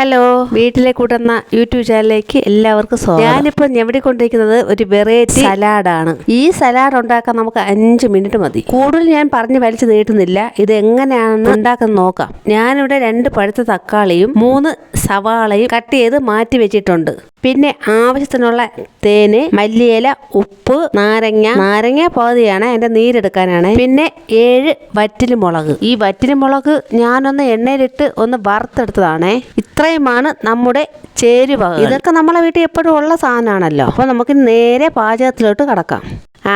Hello. വീട്ടിലെ കൂട്ടുന്ന YouTube ചാനലിലേക്ക് എല്ലാവർക്കും സ്വാഗതം. ഞാനിപ്പോൾ ഞെവിടിക്കൊണ്ടിരിക്കുന്നത് ഒരു വെറൈറ്റി സലാഡാണ്. ഈ സലാഡ് ഉണ്ടാക്കാൻ നമുക്ക് അഞ്ച് മിനിറ്റ് മതി. കൂടുതൽ ഞാൻ പറഞ്ഞ് വലിച്ചു നീട്ടുന്നില്ല. ഇത് എങ്ങനെയാണെന്ന് ഉണ്ടാക്കുന്നത് നോക്കാം. ഞാനിവിടെ രണ്ട് പഴുത്ത തക്കാളിയും മൂന്ന് സവാളയും കട്ട് ചെയ്ത് മാറ്റി വെച്ചിട്ടുണ്ട്. പിന്നെ ആവശ്യത്തിനുള്ള തേന് മല്ലിയില ഉപ്പ് നാരങ്ങ. നാരങ്ങ പകുതിയാണ് അതിന്റെ നീരെടുക്കാനാണ്. പിന്നെ ഏഴ് വറ്റൽ മുളക് ഈ വറ്റൽ മുളക് ഞാനൊന്ന് എണ്ണയിലിട്ട് ഒന്ന് വറുത്തെടുത്തതാണ്. ഇത്രയുമാണ് നമ്മുടെ ചേരുവ ഇതൊക്കെ നമ്മളെ വീട്ടിൽ എപ്പോഴും ഉള്ള സാധനമാണല്ലോ. അപ്പോൾ നമുക്ക് നേരെ പാചകത്തിലോട്ട് കടക്കാം.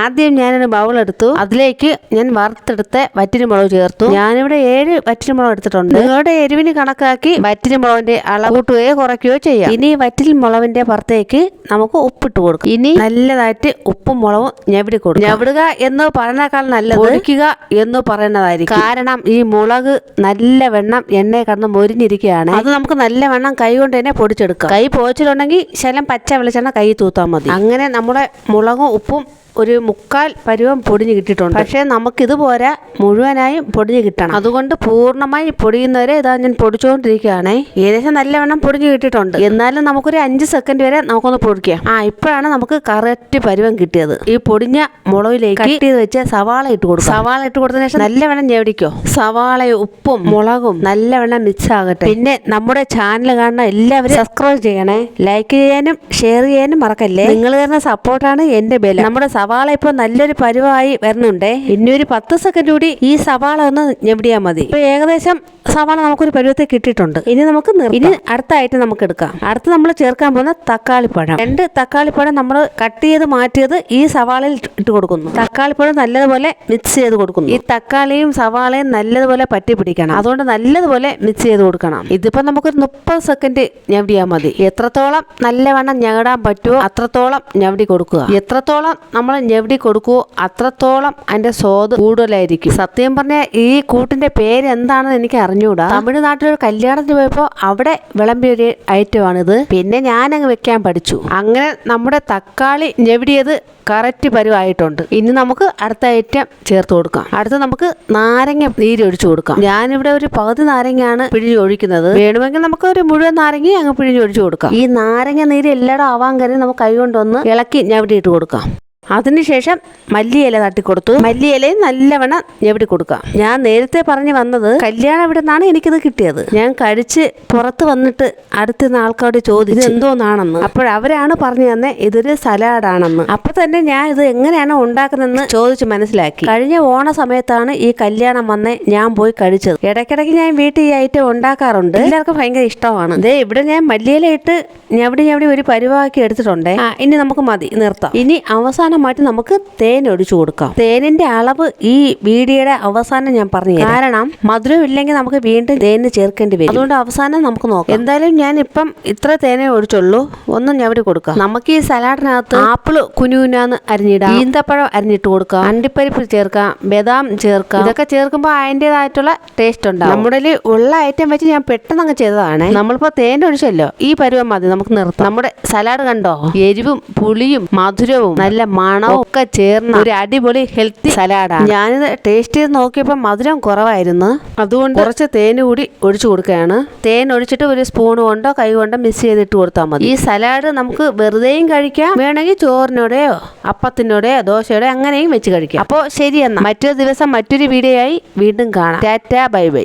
ആദ്യം ഞാനൊരു ബൗൾ എടുത്തു. അതിലേക്ക് ഞാൻ വറുത്തെടുത്ത വറ്റിരുമുളക് ചേർത്തു. ഞാനിവിടെ ഏഴ് വറ്റിരുമുളക് എടുത്തിട്ടുണ്ട്. നിങ്ങളുടെ എരിവിന് കണക്കാക്കി വറ്റിരുമുളകിന്റെ അളവ് കൂട്ടുകയോ കുറയ്ക്കുകയോ ചെയ്യാം. ഇനി ഈ വറ്റിരി പുറത്തേക്ക് നമുക്ക് ഉപ്പിട്ട് കൊടുക്കും. ഇനി നല്ലതായിട്ട് ഉപ്പും മുളകും ഞെവിടി കൊടുക്കും. ഞെവിടുക എന്ന് പറയുന്നേക്കാൾ നല്ലത് ഒഴിക്കുക എന്ന് പറയുന്നതായിരിക്കും. കാരണം ഈ മുളക് നല്ല വെണ്ണം എണ്ണയെ കടന്ന് മൊരിഞ്ഞിരിക്കുകയാണ്. അത് നമുക്ക് നല്ല വെണ്ണം കൈ കൊണ്ട് തന്നെ പൊടിച്ചെടുക്കാം. കൈ പൊടിച്ചിട്ടുണ്ടെങ്കിൽ ശലം പച്ച വെളിച്ചെണ്ണ കൈ തൂത്താൽ മതി. അങ്ങനെ നമ്മുടെ മുളകും ഉപ്പും ഒരു മുക്കാൽ പരുവം പൊടിഞ്ഞ് കിട്ടിയിട്ടുണ്ട്. പക്ഷേ നമുക്കിത് പോരാ മുഴുവനായും പൊടിഞ്ഞ് കിട്ടണം. അതുകൊണ്ട് പൂർണമായി പൊടിയുന്നവരെ ഇതാ ഞാൻ പൊടിച്ചുകൊണ്ടിരിക്കുകയാണേ ഏകദേശം നല്ലവണ്ണം പൊടിഞ്ഞ് കിട്ടിയിട്ടുണ്ട്. എന്നാലും നമുക്കൊരു അഞ്ച് സെക്കൻഡ് വരെ നമുക്കൊന്ന് പൊടിക്കാം. ആ ഇപ്പോഴാണ് നമുക്ക് കറക്റ്റ് പരുവം കിട്ടിയത്. ഈ പൊടിഞ്ഞ മുളകിലേക്ക് കട്ട് ചെയ്ത് വെച്ച് സവാള ഇട്ട് കൊടുക്കും. സവാള ഇട്ട് കൊടുത്തതിന് ശേഷം നല്ലവണ്ണം ഞെവടിക്കോ? സവാളയും ഉപ്പും മുളകും നല്ലവണ്ണം മിക്സ് ആകട്ടെ. പിന്നെ നമ്മുടെ ചാനൽ കാണുന്ന എല്ലാവരും സബ്സ്ക്രൈബ് ചെയ്യണേ. ലൈക്ക് ചെയ്യാനും ഷെയർ ചെയ്യാനും മറക്കല്ലേ? നിങ്ങൾ തരുന്ന സപ്പോർട്ടാണ് എന്റെ ബലം. നമ്മുടെ സവാള ഇപ്പൊ നല്ലൊരു പരുവായി വരുന്നുണ്ടേ. ഇനി ഒരു പത്ത് സെക്കൻഡ് കൂടി ഈ സവാള ഒന്ന് ഞെവിടിയാൽ മതി. ഇപ്പൊ ഏകദേശം സവാള നമുക്കൊരു പരുവത്തെ കിട്ടിയിട്ടുണ്ട്. ഇനി നമുക്ക്. ഇനി അടുത്തായിട്ട് നമുക്ക് എടുക്കാം. അടുത്ത് നമ്മൾ ചേർക്കാൻ പോകുന്ന തക്കാളിപ്പഴം രണ്ട് തക്കാളിപ്പഴം നമ്മൾ കട്ട് ചെയ്ത് മാറ്റിയത് ഈ സവാളയിൽ ഇട്ട് കൊടുക്കുന്നു. തക്കാളിപ്പഴം നല്ലതുപോലെ മിക്സ് ചെയ്ത് കൊടുക്കുന്നു. ഈ തക്കാളിയും സവാളയും നല്ലതുപോലെ പറ്റി പിടിക്കണം. അതുകൊണ്ട് നല്ലതുപോലെ മിക്സ് ചെയ്ത് കൊടുക്കണം. ഇതിപ്പോ നമുക്കൊരു മുപ്പത് സെക്കൻഡ് ഞെവിടിയാൽ മതി. എത്രത്തോളം നല്ലവണ്ണം ഞകടാൻ പറ്റുമോ അത്രത്തോളം ഞെവിടി കൊടുക്കുക. എത്രത്തോളം നമ്മൾ ഞവടി കൊടുക്കുമോ അത്രത്തോളം അതിന്റെ സ്വാദ് കൂടുതലായിരിക്കും. സത്യം പറഞ്ഞാൽ ഈ കൂട്ടിന്റെ പേര് എന്താണെന്ന് എനിക്ക് അറിഞ്ഞുകൂടാ തമിഴ്നാട്ടിലൊരു കല്യാണത്തിന് പോയപ്പോൾ അവിടെ വിളമ്പിയ ഒരു ഐറ്റമാണിത്. പിന്നെ ഞാനങ്ങ് വെക്കാൻ പഠിച്ചു. അങ്ങനെ നമ്മുടെ തക്കാളി ഞെവിടിയത് കറക്റ്റ് പരുവായിട്ടുണ്ട്. ഇനി നമുക്ക് അടുത്ത ഐറ്റം ചേർത്ത് കൊടുക്കാം. അടുത്ത നമുക്ക് നാരങ്ങ നീര് ഒഴിച്ചു കൊടുക്കാം. ഞാനിവിടെ ഒരു പകുതി നാരങ്ങയാണ് പിഴിഞ്ഞ് ഒഴിക്കുന്നത്. വേണമെങ്കിൽ നമുക്ക് ഒരു മുഴുവൻ നാരങ്ങ അങ്ങ് പിഴിഞ്ഞ് ഒഴിച്ചു കൊടുക്കാം. ഈ നാരങ്ങ നീര് എല്ലായിടും ആവാൻ കരുതി നമുക്ക് കൈ കൊണ്ടൊന്ന് ഇളക്കി ഞവിടി ഇട്ട് കൊടുക്കാം. അതിനുശേഷം മല്ലിയില തട്ടിക്കൊടുത്തു. മല്ലിയിലയും നല്ലവണ്ണം ഞെവിടി കൊടുക്കാം ഞാൻ നേരത്തെ പറഞ്ഞു വന്നത് കല്യാണം ഇവിടെ നിന്നാണ് എനിക്കിത് കിട്ടിയത്. ഞാൻ കഴിച്ച് പുറത്ത് വന്നിട്ട് അടുത്തുനിന്ന് ആൾക്കാരോട് ചോദിച്ചു. എന്തോന്നാണെന്ന്. അപ്പോഴവരാണ് പറഞ്ഞു തന്നെ ഇതൊരു സലാഡാണെന്ന്. അപ്പൊ തന്നെ ഞാൻ ഇത് എങ്ങനെയാണ് ഉണ്ടാക്കുന്നതെന്ന് ചോദിച്ച് മനസ്സിലാക്കി. കഴിഞ്ഞ ഓണ സമയത്താണ് ഈ കല്യാണം വന്ന് ഞാൻ പോയി കഴിച്ചത്. ഇടയ്ക്കിടയ്ക്ക് ഞാൻ വീട്ടിൽ ഈ ഐറ്റം ഉണ്ടാക്കാറുണ്ട്. എല്ലാവർക്കും ഭയങ്കര ഇഷ്ടമാണ്. ദേ ഇവിടെ ഞാൻ മല്ലിയില ഇട്ട് ഞവടി ഒരു പരിവാക്കി എടുത്തിട്ടുണ്ടേ. ഇനി നമുക്ക് മതി. നിർത്താം. ഇനി അവസാനമായിട്ട് നമുക്ക് തേൻ ഒഴിച്ചു കൊടുക്കാം. തേനിന്റെ അളവ് ഈ വീഡിയോയുടെ അവസാനം ഞാൻ പറഞ്ഞു കാരണം മധുരം ഇല്ലെങ്കിൽ നമുക്ക് വീണ്ടും തേന് ചേർക്കേണ്ടി വരും. അതുകൊണ്ട് അവസാനം നമുക്ക് നോക്കാം. എന്തായാലും ഞാൻ ഇപ്പം ഇത്ര തേനേ ഒഴിച്ചുള്ളൂ. ഒന്നും ഞാൻ ഇവിടെ കൊടുക്കാം. നമുക്ക് ഈ സലാഡിനകത്ത് ആപ്പിൾ കുനുകുനാന്ന് അരിഞ്ഞിടാം. ഈന്തപ്പഴം അരിഞ്ഞിട്ട് കൊടുക്കാം. അണ്ടിപ്പരിപ്പ് ചേർക്കാം ബദാം ചേർക്കാം. ഇതൊക്കെ ചേർക്കുമ്പോൾ അതിന്റെതായിട്ടുള്ള ടേസ്റ്റ് ഉണ്ടാവും. നമ്മുടെ ഉള്ള ഐറ്റം വെച്ച് ഞാൻ പെട്ടെന്ന് അങ്ങ് ചെയ്തതാണ്. നമ്മളിപ്പോ തേൻ ഒഴിച്ചല്ലോ. ഈ പരുവം മതി നമുക്ക് നിർത്താം. നമ്മുടെ സലാഡ് കണ്ടോ? എരിവും പുളിയും മധുരവും. നല്ല മണവും ഒക്കെ ചേർന്ന ഒരു അടിപൊളി ഹെൽത്തി സലാഡാണ്. ഞാനിത് ടേസ്റ്റ് ചെയ്ത് നോക്കിയപ്പോൾ മധുരം കുറവായിരുന്നു. അതുകൊണ്ട് കുറച്ച് തേൻ കൂടി ഒഴിച്ചു കൊടുക്കുകയാണ്. തേൻ ഒഴിച്ചിട്ട് ഒരു സ്പൂൺ കൊണ്ടോ കൈ കൊണ്ടോ മിക്സ് ചെയ്തിട്ട് കൊടുത്താൽ മതി. ഈ സലാഡ് നമുക്ക് വെറുതെയും കഴിക്കാം. വേണമെങ്കിൽ ചോറിനോടെയോ അപ്പത്തിനോടെയോ ദോശയോടെയോ അങ്ങനെയും വെച്ച് കഴിക്കാം. അപ്പോൾ ശരി മറ്റൊരു ദിവസം മറ്റൊരു വീഡിയോ ആയി വീണ്ടും കാണാം. Tata bye bye